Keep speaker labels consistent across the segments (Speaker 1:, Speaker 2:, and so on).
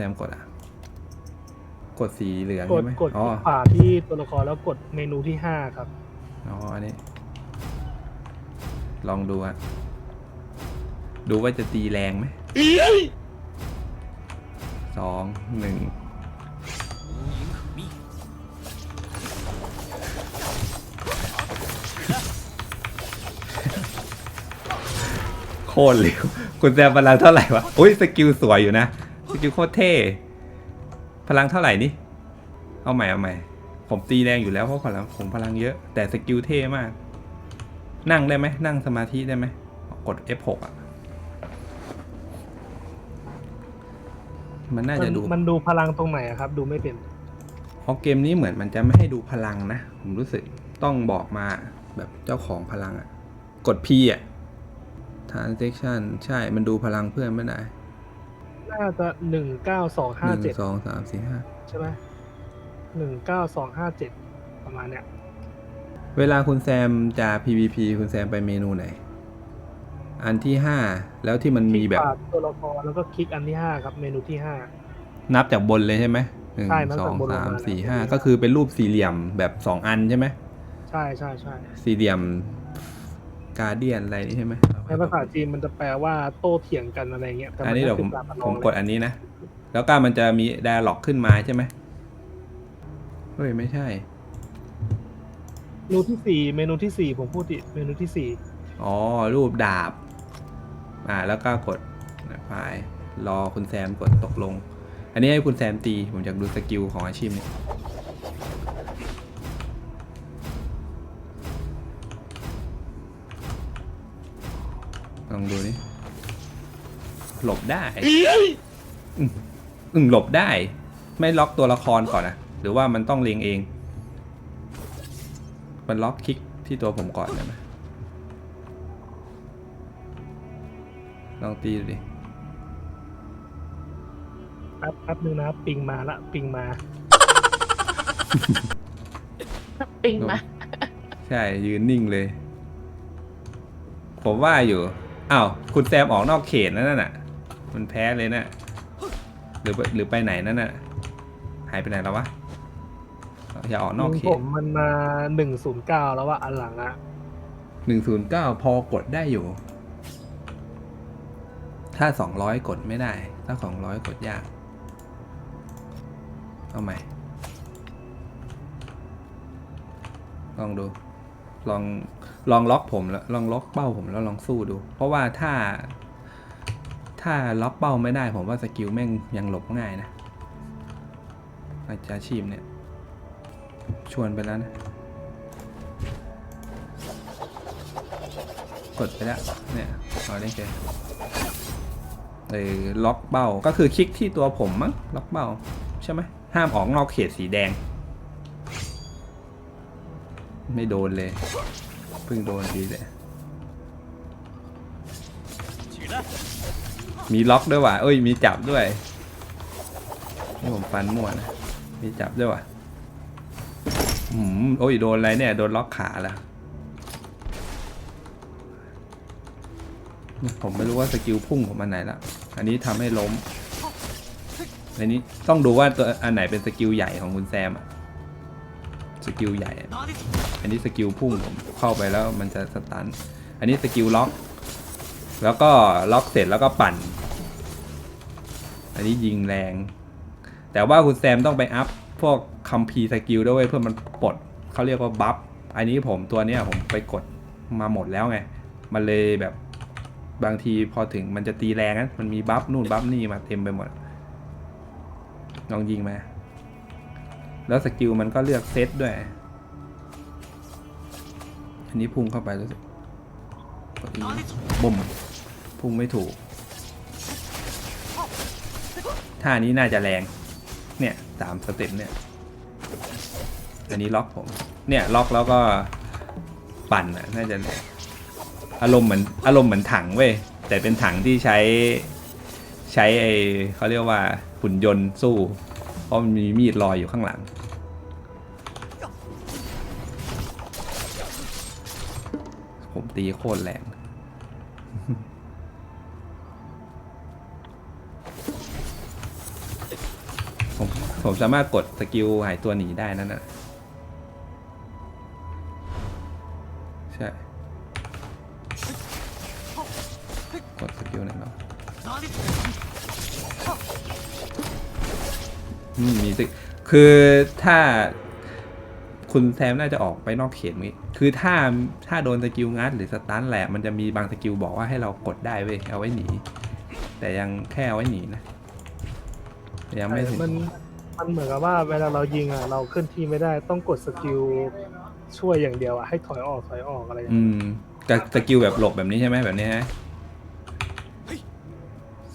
Speaker 1: ซมกดอะ กดสีเหลือง
Speaker 2: ก
Speaker 1: ใช่
Speaker 2: ด
Speaker 1: ไหม
Speaker 2: กด
Speaker 1: อ๋อ
Speaker 2: ขวาที่ตัวละครแล้วกดเมนูที่ห้าครับ
Speaker 1: อ๋อ อันนี้ ลองดูอะดูว่าจะตีแรงไหมสองหนึ่งโคตรเร็ว คุณแซมพลังเท่าไหร่วะ อุ้ยสกิลสวยอยู่นะ สกิลโคตรเท่ พลังเท่าไหร่นี่ เอาใหม่เอาใหม่ ผมตีแรงอยู่แล้วเพราะพลังผมพลังเยอะ แต่สกิลเท่มาก นั่งได้ไหม นั่งสมาธิได้ไหม กด F6 อะ มันน่าจะดู
Speaker 2: มันดูพลังตรงไหนอะครับ ดูไม่เป็น
Speaker 1: เพราะเกมนี้เหมือนมันจะไม่ให้ดูพลังนะ ผมรู้สึกต้องบอกมาแบบเจ้าของพลังอะกด P อะ transaction ใช่ มันดูพลังเพื่อนไม่ได้
Speaker 2: น่าจะหนึ่งเก้าสอง
Speaker 1: ห
Speaker 2: ห้า
Speaker 1: นึ่ง
Speaker 2: เจ็ด
Speaker 1: สองสามสี่ห้า
Speaker 2: ใช่ไหมหนึ่งเก้าสองห้าเจ็ดประมาณเนี้ย
Speaker 1: เวลาคุณแซมจะ PVP คุณแซมไปเมนูไหน อันที่ห้าแล้วที่มันมีแบบ
Speaker 2: คลิกขวาตัวละครแล้วก็คลิกอันที่ห้าครับเมนูที่ห้า
Speaker 1: นับจากบนเลยใช่ไหมหนึ่ง
Speaker 2: ใช่นับ
Speaker 1: สอ
Speaker 2: จาก
Speaker 1: ง
Speaker 2: บนลง
Speaker 1: สาม
Speaker 2: มา
Speaker 1: สี่
Speaker 2: แล้ว
Speaker 1: ห้า
Speaker 2: เป็น
Speaker 1: ก็คือเป็นรูปสี่เหลี่ยมแบบสองอันใช่ไหม
Speaker 2: ใช่ใช่ใช่
Speaker 1: สี่เหลี่ยมการเดียนอะไรนี่ใช่ไหม
Speaker 2: ในภาษาจีนมันจะแปลว่าโต้เถียงกันอะไรเงี้ยแต่
Speaker 1: อันนี้เดี๋ยวผม
Speaker 2: คือการประล
Speaker 1: ผ
Speaker 2: อง
Speaker 1: มกดอันนี้นะ แล้วก็มันจะมี dialog ขึ้นมาใช่ไหมเฮ้ยไม่ใช่
Speaker 2: เมนูที่สี่เมนูที่สี่ผมพูดดิเมนูที่สี่
Speaker 1: อ๋อ รูปดาบ อ่า แล้วก็กดไฟล์รอคุณแซมกดตกลง อันนี้ให้คุณแซมตี ผมอยากดูสกิลของอาชีพนี้ ลองดูนี่หลบได้อืมอืมหลบได้ ไม่ล็อกตัวละครก่อนนะหรือว่ามันต้องเลียงเอง มันล็อกคลิกที่ตัวผมก่อนได้ไหมลองตีดูดิ
Speaker 2: แป๊บแป๊บนึงนะปิงมาละปิงมา
Speaker 3: ปิงมา
Speaker 1: ใช่ยืนนิ่งเลย ผมว่าอยู่ อ้าวคุณแซมออกนอกเขตนั่นน่ะ มันแพ้เลยนะ่ะหรือไปหรือไปไหนนั่นน่ะ หายไปไหนแล้ววะ อย่าออกนอกเข
Speaker 2: ผ
Speaker 1: ต
Speaker 2: มมันมาหนึ่งศูนย์เก้าแล้วว่าอันหลังอะ
Speaker 1: หนึ่งศูนย์เก้าพอกดได้อยู่ ถ้าสองร้อยกดไม่ได้ ถ้าสองร้อยกดยาก เอาใหม่ ลองดู ลอง ลองล็อกผมแล้วลองล็อกเป้าผมแล้วลองสู้ดู เพราะว่าถ้า ถ้าล็อกเป้าไม่ได้ ผมว่าสกิลแม่งยังหลบง่ายนะอาจารย์ชีพเนี่ย ชวนไปแล้วนะ กดไปแล้วเนี่ยเอาได้แค่เออล็อกเป้าก็คือคลิกที่ตัวผมมั้งล็อกเป้าใช่ไหมห้ามออกนอกเขตสีแดง ไม่โดนเลย พิ่งโดนทีเลยมีล็อกด้วยว่ะ เอ้ย มีจับด้วยนี่ผมฟันมั่วนะ มีจับด้วยว่ะอืมโอ้ย โดนอะไรเนี่ย โดนล็อกขาแล้ว ผมไม่รู้ว่าสกิลพุ่งของมันไหนละ อันนี้ทำให้ล้ม อันนี้ต้องดูว่าตัวอันไหนเป็นสกิลใหญ่ของคุณแซมอะสกิลใหญ่ อันนี้สกิลพุ่งผมเข้าไปแล้วมันจะสตัน อันนี้สกิลล็อก แล้วก็ล็อกเสร็จแล้วก็ปั่น อันนี้ยิงแรง แต่ว่าคุณแซมต้องไปอัพพวกคัมภีสกิลด้วยเพื่อมันปลดเขาเรียกว่าบัฟ อันนี้ผมตัวเนี้ยผมไปกดมาหมดแล้วไง มันเลยแบบบางทีพอถึงมันจะตีแรงนะมันมีบัฟนู่นบัฟนี่มาเต็มไปหมด ลองยิงมา แล้วสกิลมันก็เลือกเซตด้วย อันนี้พุ่งเข้าไปแล้วสิกดอีบ่มพุ่งไม่ถูกท่านี้น่าจะแรง เนี่ยสามสเต็ปเนี่ย อันนี้ล็อกผม เนี่ยล็อกแล้วก็ปั่นอะน่าจะอารมณ์เหมือนอารมณ์เหมือนถังเว้ยแต่เป็นถังที่ใช้ใช้ไอเขาเรียกว่าหุ่นยนต์สู้ เพราะมันมีมีดลอยอยู่ข้างหลัง ผมตีโคตรแรงผมสามารถกดสกิลหายตัวหนีได้นั่นน่ะ ใช่ กดสกิลไหนเนาะอืมมีสิคือถ้าคุณแซมน่าจะออกไปนอกเขตนี้ คือถ้าถ้าโดนสกิลงัดหรือสตันแหละมันจะมีบางสกิลบอกว่าให้เรากดได้เว้ยเอาไว้หนี แต่ยังแค่เอาไว้หนีนะยังไม่ถึง
Speaker 2: มันมันเหมือนกับว่าเวลาเรายิงอะเราเคลื่อนที่ไม่ได้ต้องกดสกิลช่วยอย่างเดียวอะให้ถอยออกถอยออกอะไรอย่าง
Speaker 1: อื
Speaker 2: เงี้ย
Speaker 1: มแต่สกิลแบบหลบแบบนี้ใช่ไหมแบบนี้ฮะ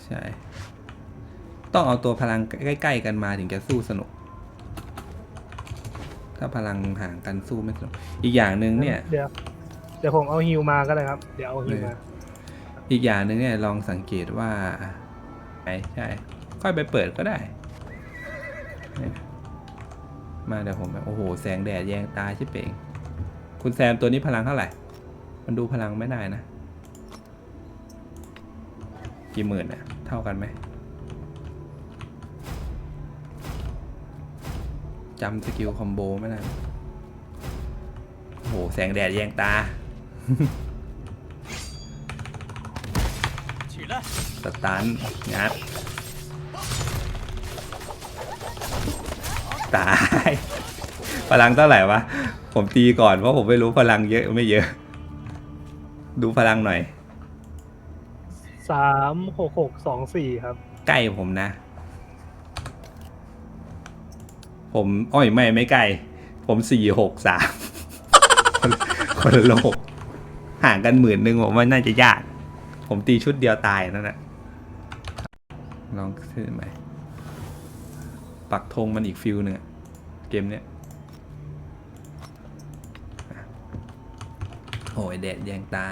Speaker 1: ใช่ ต้องเอาตัวพลังใกล้ ๆ กันมาถึงจะสู้สนุก ถ้าพลังห่างกันสู้ไม่สนุกอีกอย่างหนึ่งเนี่ย
Speaker 2: เดี๋ยวเดี๋ยวผมเอาฮิวมาก็ได้ครับ เดี๋ยวเอาฮิวมา
Speaker 1: อีกอย่างหนึ่งเนี่ยลองสังเกตว่าไอ้ใช่ ค่อยไปเปิดก็ได้เนี่ยมาเดี๋ยวผมแบบโอ้โห แสงแดดแยงตาชิบเป่ง คุณแซมตัวนี้พลังเท่าไหร่ มันดูพลังไม่ได้นะ กี่หมื่นอะเท่ากันไหม จำสกิลคอมโบไม่ได้โอ้โห แสงแดดแยงตาสตันงัดตาย พลังเท่าไหร่วะ ผมตีก่อนเพราะผมไม่รู้พลังเยอะไม่เยอะ ดูพลังหน่อย
Speaker 2: สามหกหกสองสี่ครับ
Speaker 1: ใกล้ผมนะ ผมอ้อยไม่ไม่ใกล้ผมสี่หกสามคนละโลกห่างกันหมื่นหนึ่งผมว่าน่าจะยาก ผมตีชุดเดียวตายนั่นแหละลองขึ้นไหมปักธงมันอีกฟิลหนึ่งเกมเนี้ยโอ้ยแดดแยงตา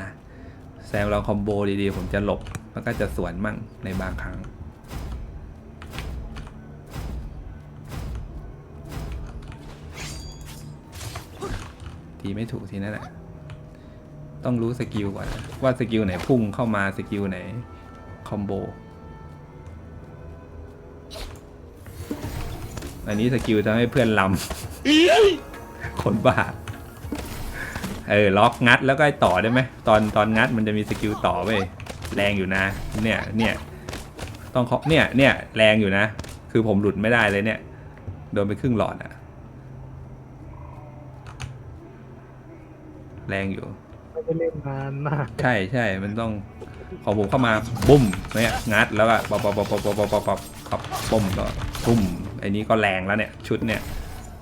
Speaker 1: แซมลองคอมโบดีๆ ผมจะหลบ แล้วก็จะสวนมั่งในบางครั้ง ทีไม่ถูกทีนั่นแหละ ต้องรู้สกิลก่อนนะว่าสกิลไหนพุ่งเข้ามาสกิลไหนคอมโบ อันนี้สกิลทำให้เพื่อนลำคนบ้า เออล็อกงัดแล้วก็ต่อได้ไหมตอนตอนงัดมันจะมีสกิลต่อเว้ยแรงอยู่นะ เนี่ยเนี่ยต้องเคาะเนี่ยเนี่ยแรงอยู่นะ คือผมหลุดไม่ได้เลยเนี่ย โดนไปครึ่งหลอดอะ แรงอยู่
Speaker 2: ไม่เล่นนานมาก
Speaker 1: ใช่ใช่มันต้องของผมเข้ามาบุ้มเนี่ยงัดแล้วก็ปอบปอบปอบปอบปอบปอบปอบขับปอปอมก็ทุ่มอันนี้ก็แรงแล้วเนี่ย ชุดเนี่ย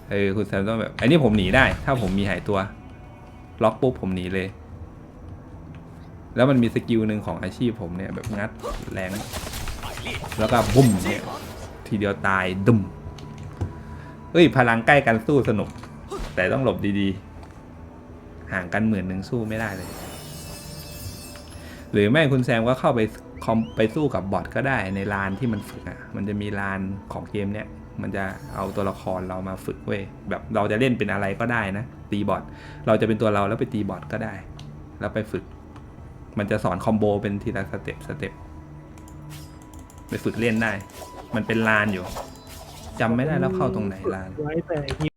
Speaker 1: เออคุณแซมต้องแบบอันนี้ผมหนีได้ ถ้าผมมีหายตัว ล็อกปุ๊บผมหนีเลย แล้วมันมีสกิลหนึ่งของอาชีพผมเนี่ยแบบงัดแรงแล้วก็บุ้มเนี่ยทีเดียวตายดุมเอ้ยพลังใกล้กันสู้สนุก แต่ต้องหลบดีๆ ห่างกันหมื่นหนึ่งสู้ไม่ได้เลย หรือไม่คุณแซมก็เข้าไปคอมไปสู้กับบอทก็ได้ในลานที่มันฝึกอะ มันจะมีลานของเกมเนี้ยมันจะเอาตัวละครเรามาฝึกเว้ยแบบเราจะเล่นเป็นอะไรก็ได้นะ ตีบอทเราจะเป็นตัวเราแล้วไปตีบอทก็ได้ แล้วไปฝึก มันจะสอนคอมโบเป็นทีละสเต็ปสเต็ปไปฝึกเล่นได้ มันเป็นลานอยู่จำไม่ได้แล้วเข้าตรงไหนลาน
Speaker 2: ไว้แต่